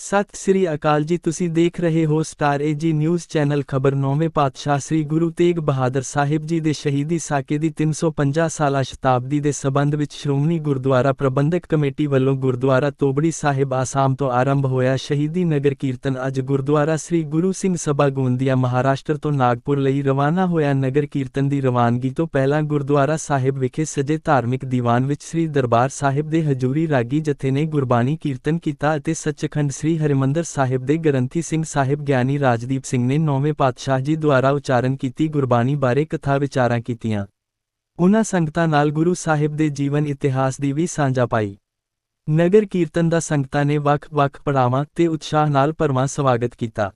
ਸਤਿ ਸ੍ਰੀ ਅਕਾਲ ਜੀ, ਤੁਸੀਂ ਦੇਖ ਰਹੇ ਹੋ ਸਟਾਰ ਏਜੀ ਨਿਊਜ਼ ਚੈਨਲ ਖਬਰ ਨੌਵੇਂ ਪਾਤਸ਼ਾਹ ਸ੍ਰੀ ਗੁਰੂ ਤੇਗ ਬਹਾਦਰ ਸਾਹਿਬ ਜੀ ਦੇ ਸ਼ਹੀਦੀ ਸਾਕੇ ਦੀ 350 ਸਾਲਾ ਸ਼ਤਾਬਦੀ ਦੇ ਸਬੰਧ ਵਿੱਚ ਸ਼੍ਰੋਮਣੀ ਗੁਰਦੁਆਰਾ ਪ੍ਰਬੰਧਕ ਕਮੇਟੀ ਵੱਲੋਂ ਗੁਰਦੁਆਰਾ ਤੋਬੜੀ ਸਾਹਿਬ ਆਸਾਮ ਤੋਂ ਆਰੰਭ ਹੋਇਆ ਸ਼ਹੀਦੀ ਨਗਰ ਕੀਰਤਨ ਅੱਜ ਗੁਰਦੁਆਰਾ ਸ੍ਰੀ ਗੁਰੂ ਸਿੰਘ ਸਭਾ ਗੋਂਦੀਆ, ਮਹਾਰਾਸ਼ਟਰ ਤੋਂ ਨਾਗਪੁਰ ਲਈ ਰਵਾਨਾ ਹੋਇਆ ਨਗਰ ਕੀਰਤਨ ਦੀ ਰਵਾਨਗੀ ਤੋਂ ਪਹਿਲਾਂ ਗੁਰਦੁਆਰਾ ਸਾਹਿਬ ਵਿਖੇ ਸਜੇ ਧਾਰਮਿਕ ਦੀਵਾਨ ਵਿੱਚ ਸ੍ਰੀ ਦਰਬਾਰ ਸਾਹਿਬ ਦੇ ਹਜੂਰੀ ਰਾਗੀ ਜਥੇ ਨੇ ਗੁਰਬਾਣੀ ਕੀਰਤਨ ਕੀਤਾ ਅਤੇ ਸੱਚਖੰਡ ਸ੍ਰੀ ਹਰਿਮੰਦਰ ਸਾਹਿਬ ਦੇ ਗ੍ਰੰਥੀ ਸਿੰਘ ਸਾਹਿਬ ਗਿਆਨੀ ਰਾਜਦੀਪ ਸਿੰਘ ਨੇ ਨੌਵੇਂ ਪਾਤਸ਼ਾਹ ਜੀ ਦੁਆਰਾ ਉਚਾਰਨ ਕੀਤੀ ਗੁਰਬਾਣੀ ਬਾਰੇ ਕਥਾ ਵਿਚਾਰਾਂ ਕੀਤੀਆਂ। ਉਨ੍ਹਾਂ ਸੰਗਤਾਂ ਨਾਲ ਗੁਰੂ ਸਾਹਿਬ ਦੇ ਜੀਵਨ ਇਤਿਹਾਸ ਦੀ ਵੀ ਸਾਂਝਾ ਪਾਈ। ਨਗਰ ਕੀਰਤਨ ਦਾ ਸੰਗਤਾਂ ਨੇ ਵੱਖ-ਵੱਖ ਪੜਾਵਾਂ ਤੇ ਉਤਸ਼ਾਹ ਨਾਲ ਭਰਵਾਂ ਸਵਾਗਤ ਕੀਤਾ।